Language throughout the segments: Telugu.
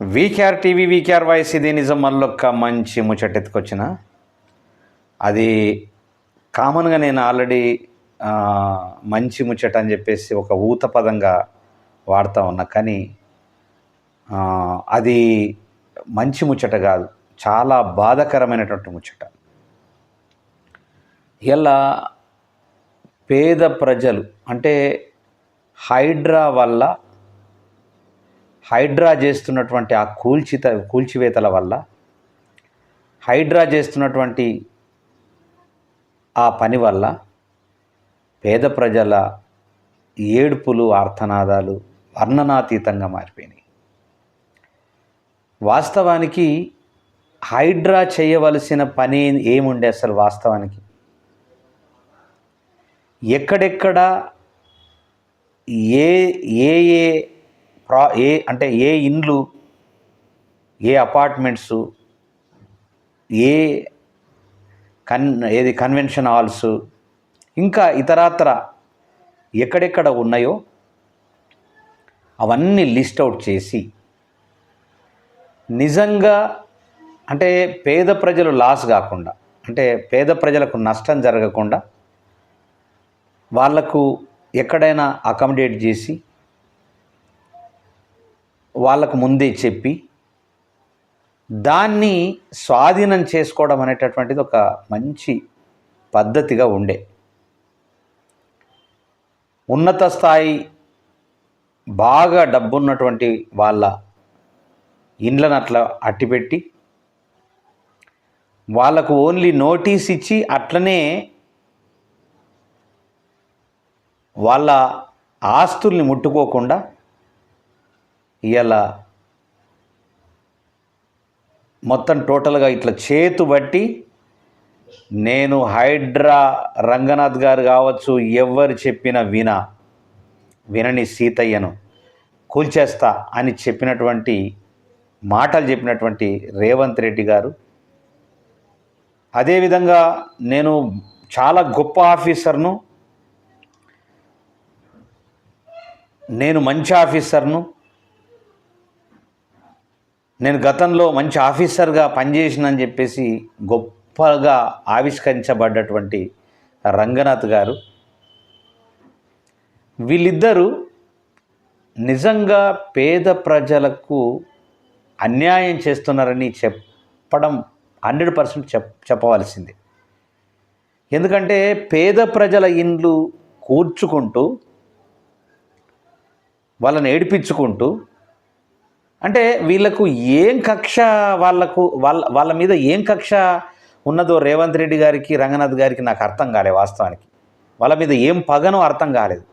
వీకేఆర్ టీవీ వీకేఆర్ వాయిస్ ఇది నిజం మళ్ళొక్క మంచి ముచ్చట ఎత్తుకొచ్చిన అది కామన్గా నేను ఆల్రెడీ మంచి ముచ్చట అని చెప్పేసి ఒక ఊత పదంగా వాడుతూ ఉన్నా. కానీ అది మంచి ముచ్చట కాదు. చాలా బాధకరమైనటువంటి ముచ్చట. ఇలా పేద ప్రజలు అంటే హైడ్రా వల్ల హైడ్రా చేస్తున్నటువంటి ఆ కూల్చిత కూల్చివేతల వల్ల హైడ్రా చేస్తున్నటువంటి ఆ పని వల్ల పేద ప్రజల ఏడుపులు ఆర్తనాదాలు వర్ణనాతీతంగా మారిపోయినాయి. వాస్తవానికి హైడ్రా చేయవలసిన పని ఏముండే అసలు వాస్తవానికి? ఎక్కడెక్కడ ఏ ఏ ఏ ప్రా ఏ అంటే ఏ ఇండ్లు ఏ అపార్ట్మెంట్స్ ఏ కన్ ఏది కన్వెన్షన్ హాల్స్ ఇంకా ఇతరత్ర ఎక్కడెక్కడ ఉన్నాయో అవన్నీ లిస్ట్ అవుట్ చేసి నిజంగా అంటే పేద ప్రజలు లాస్ కాకుండా అంటే పేద ప్రజలకు నష్టం జరగకుండా వాళ్ళకు ఎక్కడైనా అకామిడేట్ చేసి వాళ్ళకు ముందే చెప్పి దాన్ని స్వాధీనం చేసుకోవడం అనేటటువంటిది ఒక మంచి పద్ధతిగా ఉండే. ఉన్నత స్థాయి బాగా డబ్బున్నటువంటి వాళ్ళ ఇండ్లను అట్లా అట్టిపెట్టి వాళ్ళకు ఓన్లీ నోటీస్ ఇచ్చి అట్లనే వాళ్ళ ఆస్తుల్ని ముట్టుకోకుండా ఇవాళ మొత్తం టోటల్గా ఇట్లా చేతు బట్టి నేను హైడ్రా రంగనాథ్ గారు కావచ్చు ఎవరు చెప్పిన విన వినని సీతయ్యను కూల్చేస్తా అని చెప్పినటువంటి మాటలు చెప్పినటువంటి రేవంత్ రెడ్డి గారు. అదేవిధంగా నేను చాలా గొప్ప ఆఫీసర్ను నేను మంచి ఆఫీసర్ను నేను గతంలో మంచి ఆఫీసర్గా పనిచేసినని చెప్పేసి గొప్పగా ఆవిష్కరించబడ్డటువంటి రంగనాథ్ గారు. వీళ్ళిద్దరూ నిజంగా పేద ప్రజలకు అన్యాయం చేస్తున్నారని చెప్పడం హండ్రెడ్ పర్సెంట్ చెప్ చెప్పవలసింది. ఎందుకంటే పేద ప్రజల ఇండ్లు కూర్చుకుంటూ వాళ్ళని ఏడిపించుకుంటూ అంటే వీళ్ళకు ఏం కక్ష వాళ్ళకు వాళ్ళ వాళ్ళ మీద ఏం కక్ష ఉన్నదో రేవంత్ రెడ్డి గారికి రంగనాథ్ గారికి నాకు అర్థం కాలే వాస్తవానికి. వాళ్ళ మీద ఏం పగనో అర్థం కాలేదు.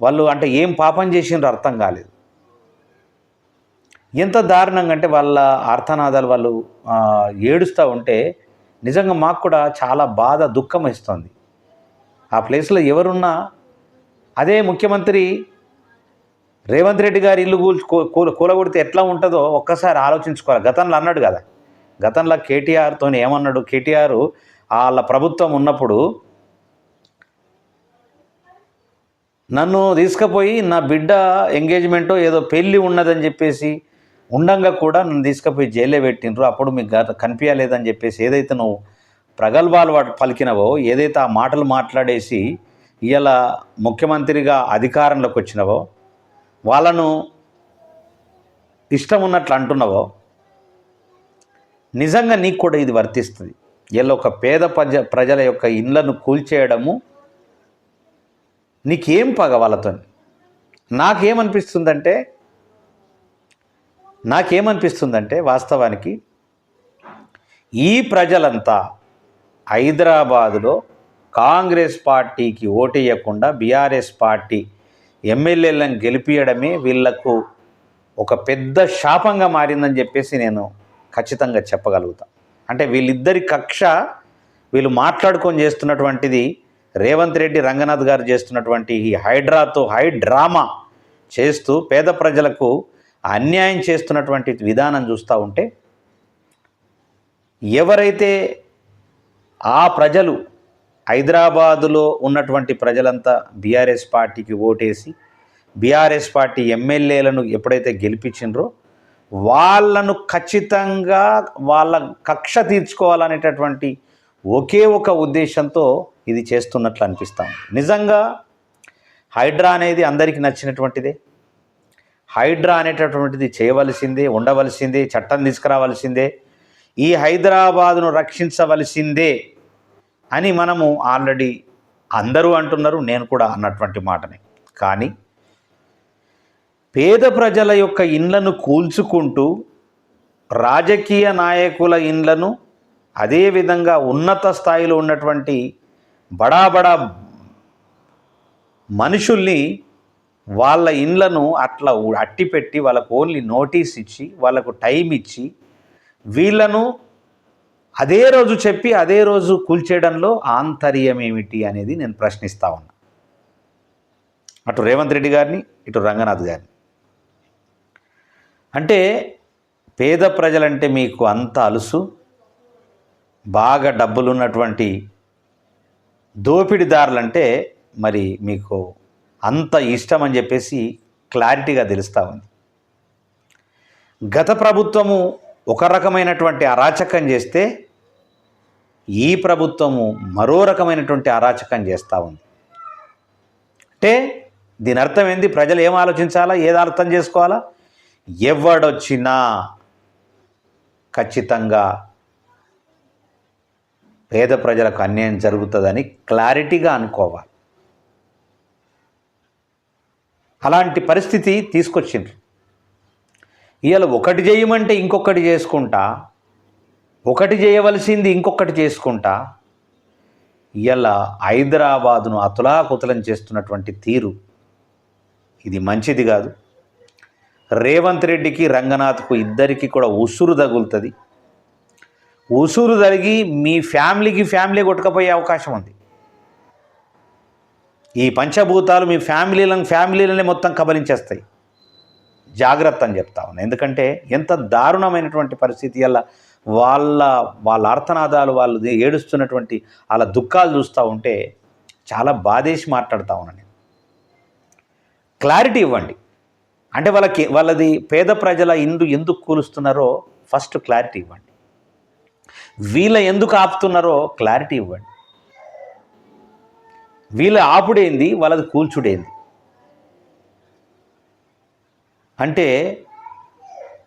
వాళ్ళు అంటే ఏం పాపం చేసిండ్రో అర్థం కాలేదు. ఎంత దారుణంగా అంటే వాళ్ళ అర్థనాదాలు వాళ్ళు ఏడుస్తూ ఉంటే నిజంగా మాకు కూడా చాలా బాధ దుఃఖం ఇస్తుంది ఆ ప్లేస్లో ఎవరున్నా అదే ముఖ్యమంత్రి రేవంత్ రెడ్డి గారి ఇల్లు కూల్చు కూల కూలగొడితే ఎట్లా ఉంటుందో ఒక్కసారి ఆలోచించుకోవాలి. గతంలో అన్నాడు కదా. గతంలో కేటీఆర్తో ఏమన్నాడు? కేటీఆర్ వాళ్ళ ప్రభుత్వం ఉన్నప్పుడు నన్ను తీసుకుపోయి నా బిడ్డ ఎంగేజ్మెంటో ఏదో పెళ్ళి ఉన్నదని చెప్పేసి ఉండంగా కూడా నన్ను తీసుకుపోయి జైల్లో పెట్టిండ్రు. అప్పుడు మీకు గత కనిపించలేదని చెప్పేసి ఏదైతే నువ్వు ప్రగల్భాలు వాటి పలికినవో ఏదైతే ఆ మాటలు మాట్లాడేసి ఇలా ముఖ్యమంత్రిగా అధికారంలోకి వచ్చినవో వాళ్ళను ఇష్టం ఉన్నట్లు అంటున్నావో నిజంగా నీకు కూడా ఇది వర్తిస్తుంది. వీళ్ళ ఒక పేద ప్రజ ప్రజల యొక్క ఇండ్లను కూల్చేయడము నీకేం పగ వాళ్ళతో? నాకేమనిపిస్తుందంటే నాకేమనిపిస్తుందంటే వాస్తవానికి ఈ ప్రజలంతా హైదరాబాదులో కాంగ్రెస్ పార్టీకి ఓటేయకుండా బీఆర్ఎస్ పార్టీ ఎమ్మెల్యేలను గెలిపించడమే వీళ్ళకు ఒక పెద్ద శాపంగా మారిందని చెప్పేసి నేను ఖచ్చితంగా చెప్పగలుగుతా. అంటే వీళ్ళిద్దరి కక్ష వీళ్ళు మాట్లాడుకొని చేస్తున్నటువంటిది రేవంత్ రెడ్డి రంగనాథ్ గారు చేస్తున్నటువంటి ఈ హైడ్రాతో హై డ్రామా చేస్తూ పేద ప్రజలకు అన్యాయం చేస్తున్నటువంటి విధానం చూస్తూ ఉంటే ఎవరైతే ఆ ప్రజలు హైదరాబాదులో ఉన్నటువంటి ప్రజలంతా బీఆర్ఎస్ పార్టీకి ఓటేసి బీఆర్ఎస్ పార్టీ ఎమ్మెల్యేలను ఎప్పుడైతే గెలిపించిండ్రో వాళ్ళను ఖచ్చితంగా వాళ్ళ కక్ష తీర్చుకోవాలనేటటువంటి ఒకే ఒక ఉద్దేశంతో ఇది చేస్తున్నట్లు అనిపిస్తాం నిజంగా హైడ్రా అనేది అందరికీ నచ్చినటువంటిదే. హైడ్రా అనేటటువంటిది చేయవలసిందే ఉండవలసిందే చట్టం తీసుకురావలసిందే. ఈ హైదరాబాదును రక్షించవలసిందే. అని మనము ఆల్రెడీ అందరూ అంటున్నారు నేను కూడా అన్నటువంటి మాటనే. కానీ పేద ప్రజల యొక్క ఇండ్లను కూల్చుకుంటూ రాజకీయ నాయకుల ఇండ్లను అదేవిధంగా ఉన్నత స్థాయిలో ఉన్నటువంటి బడా బడా మనుషుల్ని వాళ్ళ ఇండ్లను అట్లా అట్టి అట్టిపెట్టి వాళ్ళకు ఓన్లీ నోటీస్ ఇచ్చి వాళ్ళకు టైం ఇచ్చి వీళ్ళను అదే రోజు చెప్పి అదే రోజు కూల్చేయడంలో ఆంతర్యం ఏమిటి అనేది నేను ప్రశ్నిస్తా ఉన్నా. అటు రేవంత్ రెడ్డి గారిని ఇటు రంగనాథ్ గారిని. అంటే పేద ప్రజలంటే మీకు అంత అలుసు బాగా డబ్బులు ఉన్నటువంటి దోపిడిదారులంటే మరి మీకు అంత ఇష్టం అని చెప్పేసి క్లారిటీగా తెలుస్తూ ఉంది. గత ప్రభుత్వము ఒక రకమైనటువంటి అరాచకం చేస్తే ఈ ప్రభుత్వము మరో రకమైనటువంటి అరాచకం చేస్తూ ఉంది. అంటే దీని అర్థం ఏంది? ప్రజలు ఏం ఆలోచించాలా? ఏది అర్థం చేసుకోవాలా? ఎవడొచ్చినా ఖచ్చితంగా పేద ప్రజలకు అన్యాయం జరుగుతుందని క్లారిటీగా అనుకోవాలి. అలాంటి పరిస్థితి తీసుకొచ్చిండ్రు. ఇవాళ ఒకటి చేయమంటే ఇంకొకటి చేసుకుంటా ఒకటి చేయవలసింది ఇంకొకటి చేసుకుంటా? ఇలా హైదరాబాదును అతులాకుతలం చేస్తున్నటువంటి తీరు. ఇది మంచిది కాదు. రేవంత్ రెడ్డికి రంగనాథ్కు ఇద్దరికి కూడా ఉసురు తగులుతుంది. ఉసురు తగిలి మీ ఫ్యామిలీకి ఫ్యామిలీ కొట్టుకపోయే అవకాశం ఉంది. ఈ పంచభూతాలు మీ ఫ్యామిలీలను ఫ్యామిలీలనే మొత్తం కబలించేస్తాయి. జాగ్రత్త అని చెప్తా ఉన్నాను ఎందుకంటే ఎంత దారుణమైనటువంటి పరిస్థితి అలా వాళ్ళ వాళ్ళ అర్థనాదాలు వాళ్ళు ఏడుస్తున్నటువంటి వాళ్ళ దుఃఖాలు చూస్తూ ఉంటే చాలా బాధేసి మాట్లాడుతూ ఉన్నాను నేను. క్లారిటీ ఇవ్వండి. అంటే వాళ్ళకి వాళ్ళది పేద ప్రజల ఇందు ఎందుకు కూలుస్తున్నారో ఫస్ట్ క్లారిటీ ఇవ్వండి. వీళ్ళ ఎందుకు ఆపుతున్నారో క్లారిటీ ఇవ్వండి. వీళ్ళ ఆపుడేంది? వాళ్ళది కూల్చుడేంది. అంటే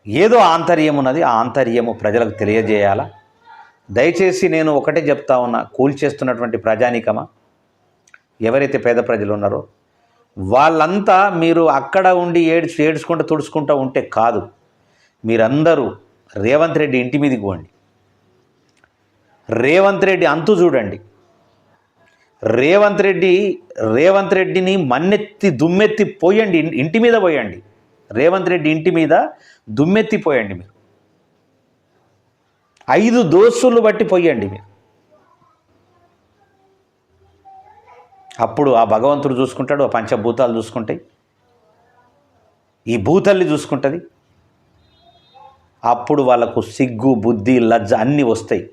ఏదో ఆంతర్యం ఉన్నది ఆ ఆంతర్యము ప్రజలకు తెలియజేయాలా? దయచేసి నేను ఒకటే చెప్తా ఉన్నా కూల్చేస్తున్నటువంటి ప్రజానీకమా? ఎవరైతే పేద ప్రజలు ఉన్నారో వాళ్ళంతా మీరు అక్కడ ఉండి ఏడ్చు ఏడ్చుకుంటూ తుడుచుకుంటూ ఉంటే కాదు. మీరందరూ రేవంత్ రెడ్డి ఇంటి మీదకి పోండి. రేవంత్ రెడ్డి అంతు చూడండి. రేవంత్ రెడ్డి రేవంత్ రెడ్డిని మన్నెత్తి దుమ్మెత్తి పోయండి ఇంటి మీద పోయండి. రేవంత్ రెడ్డి ఇంటి మీద దుమ్మెత్తిపోయండి మీరు. ఐదు దోస్తులు బట్టి పోయండి మీరు. అప్పుడు ఆ భగవంతుడు చూసుకుంటాడు ఆ పంచభూతాలు చూసుకుంటాయి. ఈ భూతల్ని చూసుకుంటుంది. అప్పుడు వాళ్ళకు సిగ్గు బుద్ధి లజ్జ అన్నీ వస్తాయి.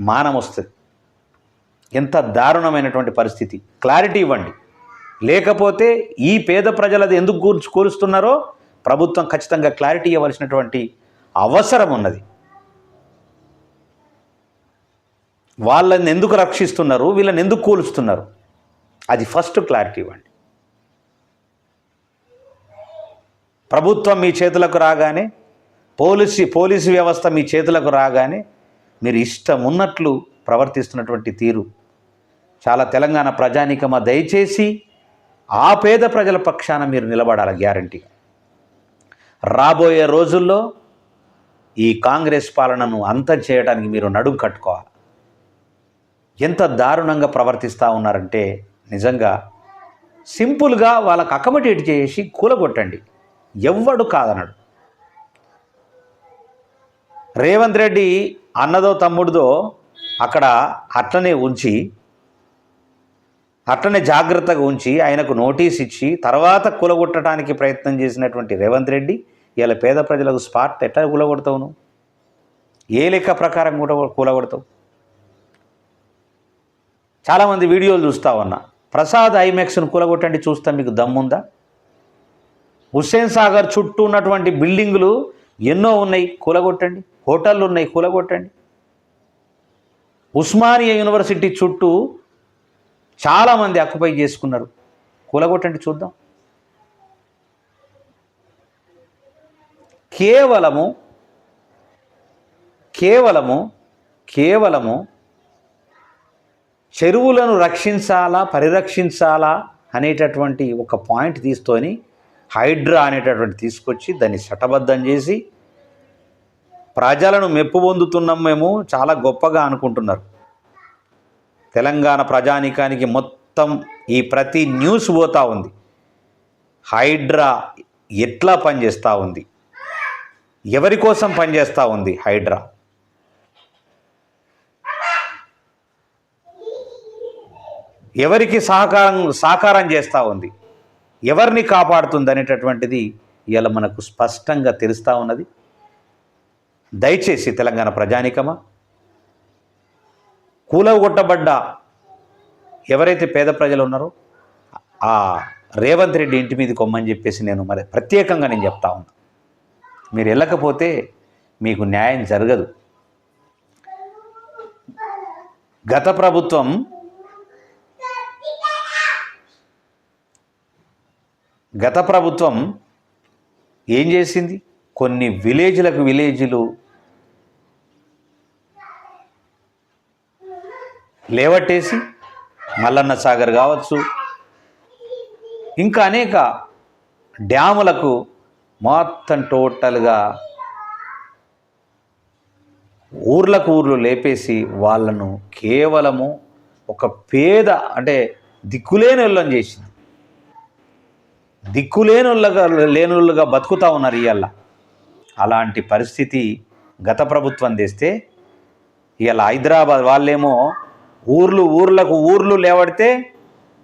మానం వస్తుంది. ఎంత దారుణమైనటువంటి పరిస్థితి. క్లారిటీ ఇవ్వండి. లేకపోతే ఈ పేద ప్రజలది ఎందుకు కూర్చు కూరుస్తున్నారో ప్రభుత్వం ఖచ్చితంగా క్లారిటీ ఇవ్వవలసినటువంటి అవసరం ఉన్నది. వాళ్ళని ఎందుకు రక్షిస్తున్నారు? వీళ్ళని ఎందుకు కూలుస్తున్నారు? అది ఫస్ట్ క్లారిటీ ఇవ్వండి. ప్రభుత్వం మీ చేతులకు రాగానే పోలీసు పోలీసు వ్యవస్థ మీ చేతులకు రాగానే మీరు ఇష్టం ఉన్నట్లు ప్రవర్తిస్తున్నటువంటి తీరు. చాలా తెలంగాణ ప్రజానికమ దయచేసి ఆ పేద ప్రజల పక్షాన మీరు నిలబడాలి గ్యారంటీగా. రాబోయే రోజుల్లో ఈ కాంగ్రెస్ పాలనను అంతం చేయడానికి మీరు నడుం కట్టుకోవాలి. ఎంత దారుణంగా ప్రవర్తిస్తూ ఉన్నారంటే నిజంగా సింపుల్గా వాళ్ళకు అకమడేట్ చేసి కూలగొట్టండి. ఎవ్వడు కాదనడు. రేవంత్ రెడ్డి అన్నదో తమ్ముడిదో అక్కడ అట్లనే ఉంచి అట్లనే జాగ్రత్తగా ఉంచి ఆయనకు నోటీస్ ఇచ్చి తర్వాత కూలగొట్టడానికి ప్రయత్నం చేసినటువంటి రేవంత్ రెడ్డి ఇలా పేద ప్రజలకు స్పాట్ ఎట్లా కూలగొడతావు నువ్వు? ఏ లెక్క ప్రకారం కూడా కూలగొడతావు? చాలామంది వీడియోలు చూస్తా ఉన్నా. ప్రసాద్ ఐమెక్స్ను కూలగొట్టండి చూస్తాం మీకు దమ్ముందా? హుస్సేన్ సాగర్ చుట్టూ ఉన్నటువంటి బిల్డింగులు ఎన్నో ఉన్నాయి కూలగొట్టండి. హోటళ్ళు ఉన్నాయి కూలగొట్టండి. ఉస్మానియా యూనివర్సిటీ చుట్టూ చాలామంది అక్కుపై చేసుకున్నారు. కూలగొట్టండి చూద్దాం. కేవలము కేవలము కేవలము చెరువులను రక్షించాలా పరిరక్షించాలా అనేటటువంటి ఒక పాయింట్ తీసుకొని హైడ్రా అనేటటువంటి తీసుకొచ్చి దాన్ని చట్టబద్ధం చేసి ప్రజలను మెప్పు పొందుతున్నాం మేము చాలా గొప్పగా అనుకుంటున్నారు. తెలంగాణ ప్రజానీకానికి మొత్తం ఈ ప్రతి న్యూస్ పోతా ఉంది. హైడ్రా ఎట్లా పనిచేస్తూ ఉంది? ఎవరి కోసం పనిచేస్తూ ఉంది హైడ్రా? ఎవరికి సహకారం సహకారం చేస్తూ ఉంది? ఎవరిని కాపాడుతుంది అనేటటువంటిది ఇలా మనకు స్పష్టంగా తెలుస్తూ ఉన్నది. దయచేసి తెలంగాణ ప్రజానికమా? కూలగొట్టబడ్డ ఎవరైతే పేద ప్రజలు ఉన్నారో ఆ రేవంత్ రెడ్డి ఇంటి మీద కొమ్మని చెప్పేసి నేను మరి ప్రత్యేకంగా నేను చెప్తా ఉన్నా. మీరు వెళ్ళకపోతే మీకు న్యాయం జరగదు. గత ప్రభుత్వం గత ప్రభుత్వం ఏం చేసింది? కొన్ని విలేజ్లకు విలేజ్లు లేవట్టేసి మల్లన్న సాగర్ కావచ్చు. ఇంకా అనేక డ్యాములకు మొత్తం టోటల్గా ఊర్లకు ఊర్లు లేపేసి వాళ్ళను కేవలము ఒక పేద అంటే దిక్కులేని వాళ్ళని చేసింది. దిక్కులేనుళ్ళగా లేనుళ్ళుగా బతుకుతా ఉన్నారు ఇవాళ అలాంటి పరిస్థితి గత ప్రభుత్వం తెస్తే ఇవాళ హైదరాబాద్ వాళ్ళేమో ఊర్లు ఊర్లకు ఊర్లు లేవడితే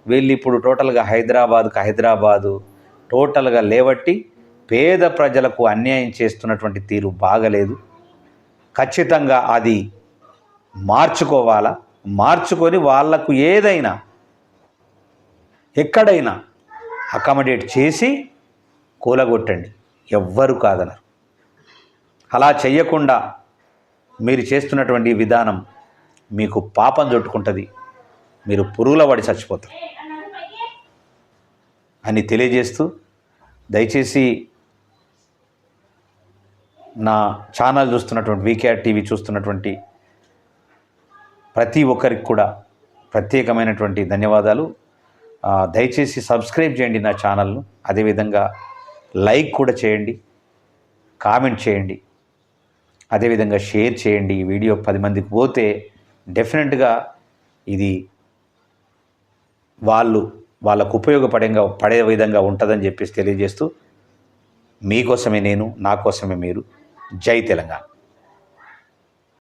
వీళ్ళు ఇప్పుడు టోటల్గా హైదరాబాద్కు హైదరాబాదు టోటల్గా లేవట్టి పేద ప్రజలకు అన్యాయం చేస్తున్నటువంటి తీరు బాగలేదు. ఖచ్చితంగా అది మార్చుకోవాలా? మార్చుకొని వాళ్ళకు ఏదైనా ఎక్కడైనా అకామిడేట్ చేసి కూలగొట్టండి. ఎవ్వరు కాదనరు. అలా చేయకుండా మీరు చేస్తున్నటువంటి విధానం మీకు పాపం చుట్టుకుంటుంది. మీరు పురుగుల పడి చచ్చిపోతారు. అని తెలియజేస్తూ దయచేసి నా ఛానల్ చూస్తున్నటువంటి వీకేఆర్ టీవీ చూస్తున్నటువంటి ప్రతి ఒక్కరికి కూడా ప్రత్యేకమైనటువంటి ధన్యవాదాలు. దయచేసి సబ్స్క్రైబ్ చేయండి నా ఛానల్ను. అదేవిధంగా లైక్ కూడా చేయండి కామెంట్ చేయండి. అదేవిధంగా షేర్ చేయండి ఈ వీడియో పది మందికి పోతే డెఫినెట్గా ఇది వాళ్ళు వాళ్ళకు ఉపయోగపడంగా పడే విధంగా ఉంటుందని చెప్పేసి తెలియజేస్తూ మీకోసమే నేను నా కోసమే మీరు. జై తెలంగాణ.